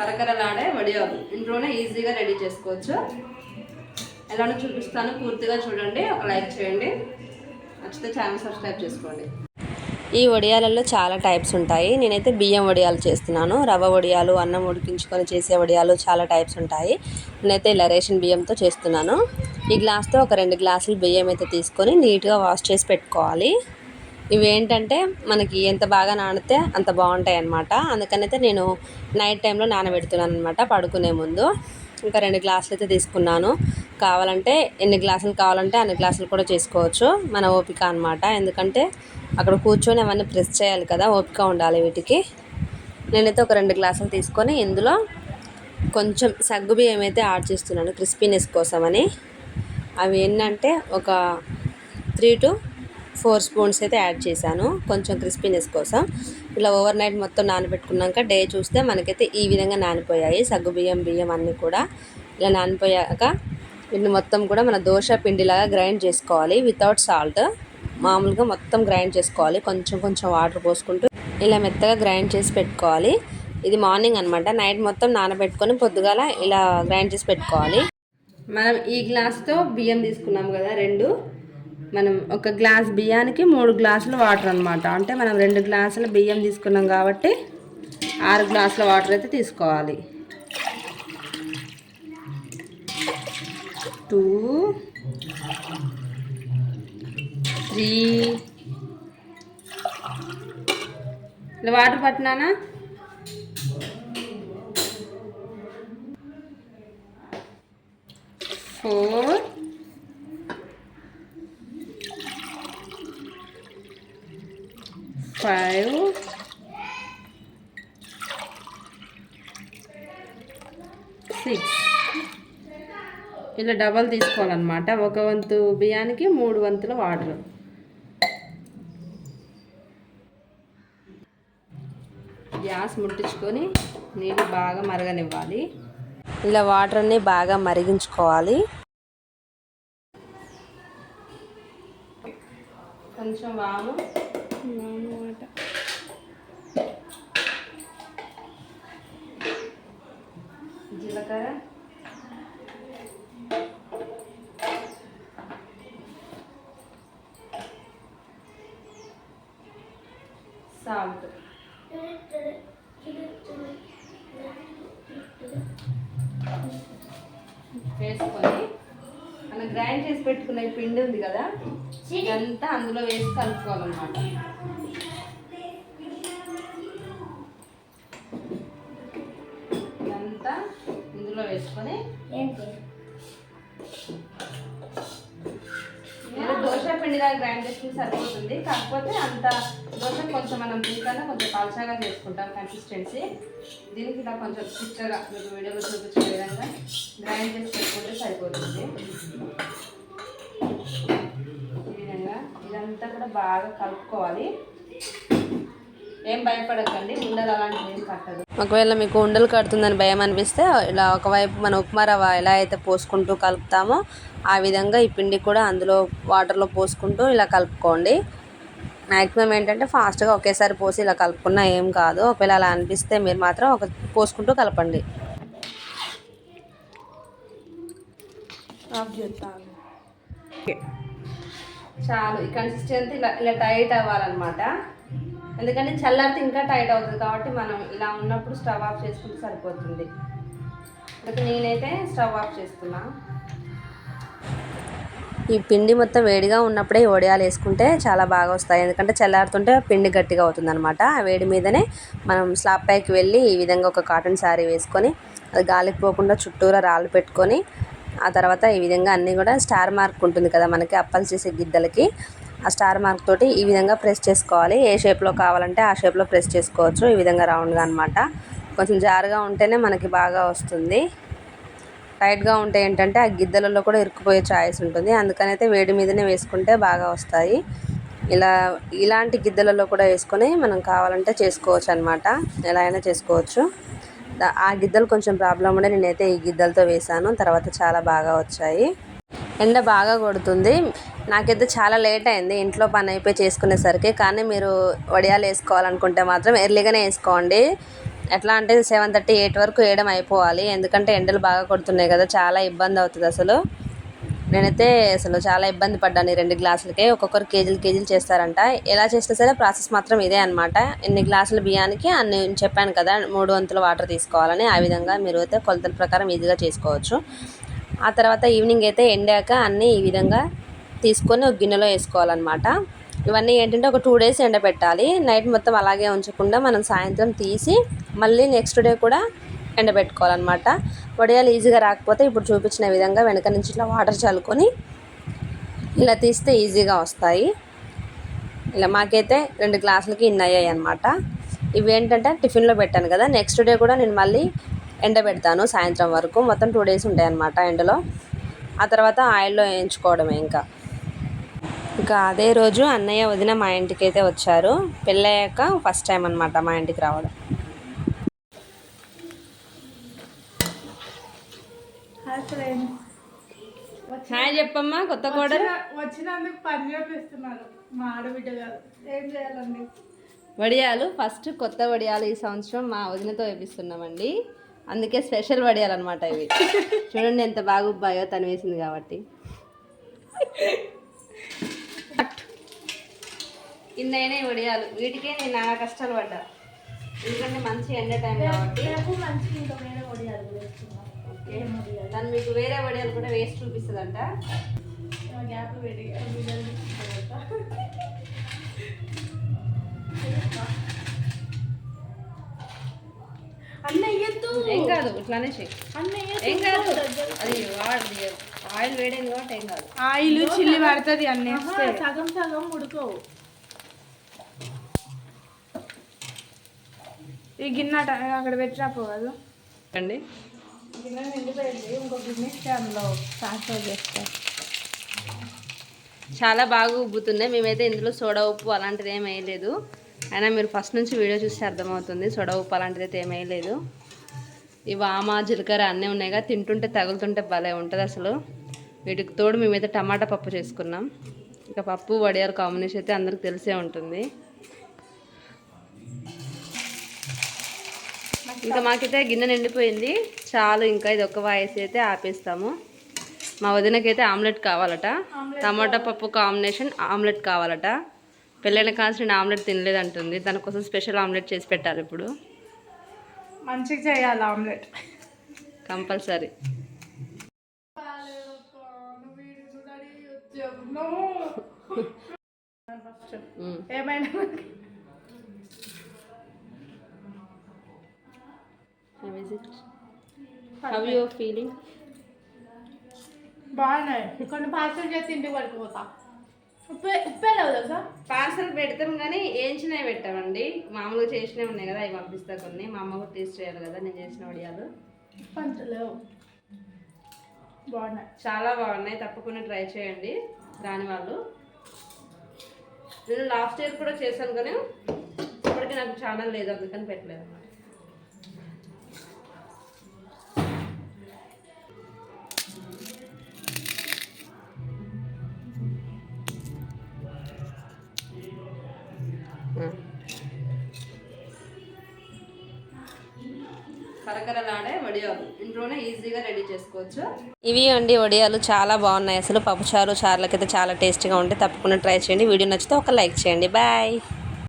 కరకరలాడే వడియాలు ఇంట్లోనే ఈజీగా రెడీ చేసుకోవచ్చు. ఎలానో చూపిస్తాను. పూర్తిగా చూడండి. ఒక లైక్ చేయండి. నచ్చితే ఛానల్ సబ్స్క్రైబ్ చేసుకోండి. ఈ వడియాలలో చాలా టైప్స్ ఉంటాయి. నేనైతే బియ్యం వడియాలు చేస్తున్నాను. రవ్వ వడియాలు అన్నం ఉడికించుకొని చేసే వడియాలు చాలా టైప్స్ ఉంటాయి. నేనైతే ఇలా రేషన్ బియ్యంతో చేస్తున్నాను. ఈ గ్లాస్తో ఒక రెండు గ్లాసులు బియ్యం అయితే తీసుకొని నీట్గా వాష్ చేసి పెట్టుకోవాలి. ఇవి ఏంటంటే మనకి ఎంత బాగా నానితే అంత బాగుంటాయి అన్నమాట అందుకనైతే నేను నైట్ టైంలో నానబెడుతున్నాను అనమాట పడుకునే ముందు. ఇంకా రెండు గ్లాసులు అయితే తీసుకున్నాను. కావాలంటే ఎన్ని గ్లాసులు కావాలంటే అన్ని గ్లాసులు కూడా చేసుకోవచ్చు. మన ఓపిక అనమాట ఎందుకంటే అక్కడ కూర్చొని అవన్నీ ప్రెస్ చేయాలి కదా ఓపిక ఉండాలి వీటికి. నేనైతే ఒక రెండు గ్లాసులు తీసుకొని ఇందులో కొంచెం సగ్గుబియ్యం అయితే యాడ్ చేస్తున్నాను క్రిస్పీనెస్ కోసమని. అవి ఏంటంటే ఒక త్రీ టు ఫోర్ స్పూన్స్ అయితే యాడ్ చేశాను. కొంచెం క్రిస్పీనెస్ కోసం. ఇలా ఓవర్ నైట్ మొత్తం నానబెట్టుకున్నాక డే చూస్తే మనకైతే ఈ విధంగా నానిపోయాయి. సగ్గు బియ్యం బియ్యం అన్నీ కూడా ఇలా నానిపోయాక వీటిని మొత్తం కూడా మన దోశ పిండిలాగా గ్రైండ్ చేసుకోవాలి. Without salt. మామూలుగా మొత్తం గ్రైండ్ చేసుకోవాలి. కొంచెం కొంచెం వాటర్ పోసుకుంటూ ఇలా మెత్తగా గ్రైండ్ చేసి పెట్టుకోవాలి. ఇది మార్నింగ్ అనమాట నైట్ మొత్తం నానబెట్టుకొని పొద్దుగాల ఇలా గ్రైండ్ చేసి పెట్టుకోవాలి. మనం ఈ గ్లాస్తో బియ్యం తీసుకున్నాం కదా రెండు. మనం ఒక గ్లాస్ బియ్యానికి మూడు గ్లాసులు వాటర్ అనమాట అంటే మనం రెండు గ్లాసుల బియ్యం తీసుకున్నాం కాబట్టి ఆరు గ్లాసుల వాటర్ అయితే తీసుకోవాలి. Two three. ఇలా వాటర్ పట్టినానా? ఫోర్. ఫైవ్ సిక్స్ ఇలా డబల్ తీసుకోవాలన్నమాట. ఒక వంతు బియ్యానికి మూడు వంతుల వాటర్ గ్యాస్ ముట్టించుకొని నీళ్ళు బాగా మరగనివ్వాలి. ఇలా వాటర్ని బాగా మరిగించుకోవాలి. కొంచెం వాము. జీలకర్ర. సాల్ట్. వేసుకొని మనం గ్రైండ్ చేసి పెట్టుకున్న పిండి ఉంది కదా ఇదంతా అందులో వేసి కలుపుకోవాలన్నమాట. ఇదంతా ఇందులో వేసుకొని దోశ పిండిలా గ్రైండ్ చేసుకుని సరిపోతుంది. కాకపోతే అంత దోశ కొంచెం మనం దీనికన్నా కొంచెం పలచగా చేసుకుంటాం కన్సిస్టెన్సీ దీనికి ఇలా కొంచెం చిక్కగా మీకు వీడియోలో చూపించే విధంగా గ్రైండ్ చేసి పెట్టుకుంటే సరిపోతుంది. ఈ విధంగా ఇదంతా కూడా బాగా కలుపుకోవాలి. ఏం భయపడకండి ఉండలు అలాంటివి ఏం కట్టదు ఒకవేళ మీకు ఉండలు కడుతుందని భయం అనిపిస్తే ఇలా ఒకవైపు మన ఉప్మా రవ్వ ఎలా అయితే పోసుకుంటూ కలుపుతామో ఆ విధంగా ఈ పిండి కూడా అందులో వాటర్లో పోసుకుంటూ ఇలా కలుపుకోండి. మ్యాక్సిమం ఏంటంటే ఫాస్ట్గా ఒకేసారి పోసి ఇలా కలుపుకున్నా ఏం కాదు. ఒకవేళ అలా అనిపిస్తే మీరు మాత్రం ఒక పోసుకుంటూ కలపండి. చాలు. ఈ కన్సిస్టెన్సీ ఇలా ఇలా టైట్ అవ్వాలన్నమాట. ఎందుకంటే చల్లారితే ఇంకా టైట్ అవుతుంది కాబట్టి మనం ఇలా ఉన్నప్పుడు స్టవ్ ఆఫ్ చేసుకుంటే సరిపోతుంది. అయితే నేనైతే స్టవ్ ఆఫ్ చేస్తున్నా. ఈ పిండి మొత్తం వేడిగా ఉన్నప్పుడే ఈ వడియాలు వేసుకుంటే చాలా బాగా వస్తాయి. ఎందుకంటే చల్లారుతుంటే పిండి గట్టిగా అవుతుంది అనమాట ఆ వేడి మీదనే మనం స్లాబ్ పైకి వెళ్ళి ఈ విధంగా ఒక కాటన్ శారీ వేసుకొని అది గాలికి పోకుండా చుట్టూరా రాళ్ళు పెట్టుకొని ఆ తర్వాత ఈ విధంగా అన్నీ కూడా స్టార్ మార్క్ ఉంటుంది కదా మనకి అప్పలు చేసే గిద్దలకి. ఆ స్టార్ మార్క్ తోటి ఈ విధంగా ప్రెస్ చేసుకోవాలి. ఏ షేప్లో కావాలంటే ఆ షేప్లో ప్రెస్ చేసుకోవచ్చు. ఈ విధంగా రౌండ్గా అనమాట కొంచెం జారుగా ఉంటేనే మనకి బాగా వస్తుంది. టైట్గా ఉంటే ఏంటంటే ఆ గిద్దలలో కూడా ఇరుక్కుపోయే ఛాయిస్ ఉంటుంది. అందుకనైతే వేడి మీదనే వేసుకుంటే బాగా వస్తాయి. ఇలా ఇలాంటి గిద్దలలో కూడా వేసుకొని మనం కావాలంటే చేసుకోవచ్చు అనమాట ఎలా అయినా చేసుకోవచ్చు. ఆ గిద్దలు కొంచెం ప్రాబ్లం ఉండే నేనైతే ఈ గిద్దలతో వేసాను. తర్వాత చాలా బాగా వచ్చాయి. ఎండ బాగా కొడుతుంది. నాకైతే చాలా లేట్ అయింది. ఇంట్లో పని అయిపోయి చేసుకునేసరికి. కానీ మీరు వడియాలు వేసుకోవాలనుకుంటే మాత్రం ఎర్లీగానే వేసుకోండి. ఎట్లా అంటే సెవెన్ థర్టీ ఎయిట్ వరకు వేయడం అయిపోవాలి. ఎందుకంటే ఎండలు బాగా కొడుతున్నాయి కదా చాలా ఇబ్బంది అవుతుంది అసలు. నేనైతే అసలు చాలా ఇబ్బంది పడ్డాను ఈ రెండు గ్లాసులకే. ఒక్కొక్కరు కేజీలు కేజీలు చేస్తారంట. ఎలా చేసినా సరే ప్రాసెస్ మాత్రం ఇదే అనమాట ఎన్ని గ్లాసుల బియ్యానికి అన్ని చెప్పాను కదా మూడు వంతుల వాటర్ తీసుకోవాలని. ఆ విధంగా మీరు అయితే కొలతల ప్రకారం ఈజీగా చేసుకోవచ్చు. ఆ తర్వాత ఈవినింగ్ అయితే ఎండాక అన్నీ ఈ విధంగా తీసుకొని ఒక గిన్నెలో వేసుకోవాలన్నమాట. ఇవన్నీ ఏంటంటే ఒక టూ డేస్ ఎండబెట్టాలి. నైట్ మొత్తం అలాగే ఉంచకుండా మనం సాయంత్రం తీసి మళ్ళీ నెక్స్ట్ డే కూడా ఎండబెట్టుకోవాలన్నమాట. వడియాలు ఈజీగా రాకపోతే ఇప్పుడు చూపించిన విధంగా వెనక నుంచి ఇట్లా వాటర్ చల్లుకొని ఇలా తీస్తే ఈజీగా వస్తాయి. ఇలా మాకైతే రెండు గ్లాసులకి ఇన్ అయ్యాయి అనమాట ఇవి ఏంటంటే టిఫిన్లో పెట్టాను కదా నెక్స్ట్ డే కూడా నేను మళ్ళీ ఎండబెడతాను సాయంత్రం వరకు. మొత్తం టూ డేస్ ఉంటాయి అన్నమాట ఎండలో. ఆ తర్వాత ఆయిల్లో వేయించుకోవడమే ఇంకా. ఇంకా అదే రోజు అన్నయ్య వదిన మా ఇంటికి అయితే వచ్చారు. పెళ్ళయ్యాక ఫస్ట్ టైం అనమాట మా ఇంటికి రావడం. హాయ్ చెప్పమ్మా కొత్త కోడలు? వచ్చినందుకు పని చేపిస్తున్నారు మా ఆడబిడ్డ గారు. ఏం చేయాలండి? వడియాలు ఫస్ట్ కొత్త వడియాలు ఈ సంవత్సరం మా వదినతో వేపిస్తున్నామండి. అందుకే స్పెషల్ వడియాలు అనమాట ఇవి. చూడండి ఎంత బాగా ఉబ్బాయో తను వేసింది కాబట్టి. కిందైనా వడియాలు వీటికే నేను నానా కష్టాలు పడ్డా. ఎందుకంటే మంచి ఎండ టైం కాబట్టి. తను మీకు వేరే వడియాలు కూడా వేసి చూపిస్తుందంట. ఎత్తు ఏం కాదు ఇట్లానే చెయ్యి అన్న ఏం కాదు. అది వాడి ఆయిల్ వేడైంది కాబట్టి ఏం కాదు. ఆయిల్ చిల్లి పడుతుంది అన్న సగం సగం ఉడుకోవు. ఈ గిన్నె అక్కడ పెట్టినా పోదు. అండి? గిన్నె నిండిపోయింది. ఇంకో గిన్నె స్టాండ్లో ట్రాన్స్ఫర్ చేస్తాం. చాలా బాగా ఉబ్బుతున్నాయి. మేమైతే ఇందులో సోడా ఉప్పు అలాంటిది ఏం వేయలేదు. అయినా మీరు ఫస్ట్ నుంచి వీడియో చూస్తే అర్థమవుతుంది. సోడా ఉప్పు అలాంటిది అయితే ఏం వేయలేదు. ఈ వామ జీలకర్ర అన్నీ ఉన్నాయిగా. తింటుంటే తగులుతుంటే భలే ఉంటుంది అసలు. వీటికి తోడు మేమైతే టమాటా పప్పు చేసుకున్నాం. ఇంకా పప్పు వడియాలు కాంబినేషన్ అయితే అందరికి తెలిసే ఉంటుంది. ఇంకా మాకైతే గిన్నె నిండిపోయింది. చాలు ఇంకా ఇది ఒక వాయిస్ అయితే ఆపేస్తాము. మా వదినకైతే ఆమ్లెట్ కావాలట. టమాటా పప్పు కాంబినేషన్ ఆమ్లెట్ కావాలట. పెళ్ళైన కాల్సిన ఆమ్లెట్ తినలేదంటుంది. దానికోసం స్పెషల్ ఆమ్లెట్ చేసి పెట్టాలి ఇప్పుడు. మంచిగా చేయాలి ఆమ్లెట్. కంపల్సరీ. ఏమైనా హవ్ యూ ఫీలింగ్ బాగున్నాయి కొన్ని పార్సల్ చేసి ఇంటికి పడిపోతా. ఉప్పే ఉప్పే లేదు తెలుసా? పార్సల్ పెడతాం కానీ ఏంచినవి పెట్టామండి. మామూలుగా చేసినవి ఉన్నాయి కదా అవి పంపిస్తా కొన్ని. మా అమ్మ కూడా టేస్ట్ చేయాలి కదా నేను చేసిన వడియాలు. పంచలేవు బాగున్నాయి చాలా బాగున్నాయి తప్పకుండా ట్రై చేయండి రాని వాళ్ళు నేను లాస్ట్ ఇయర్ కూడా చేశాను కానీ ఇప్పటికీ నాకు ఛానల్ లేదు అందుకని పెట్టలేదు అన్నమాట కరకరలాడే వడియాలు. ఇంట్లోనే ఈజీగా రెడీ చేసుకోవచ్చు. ఇవి అండి వడియాలు చాలా బాగున్నాయి. అసలు పప్పుచారు చారులకైతే చాలా టేస్టీగా ఉంటాయి. తప్పకుండా ట్రై చేయండి. వీడియో నచ్చితే ఒక లైక్ చేయండి. బాయ్.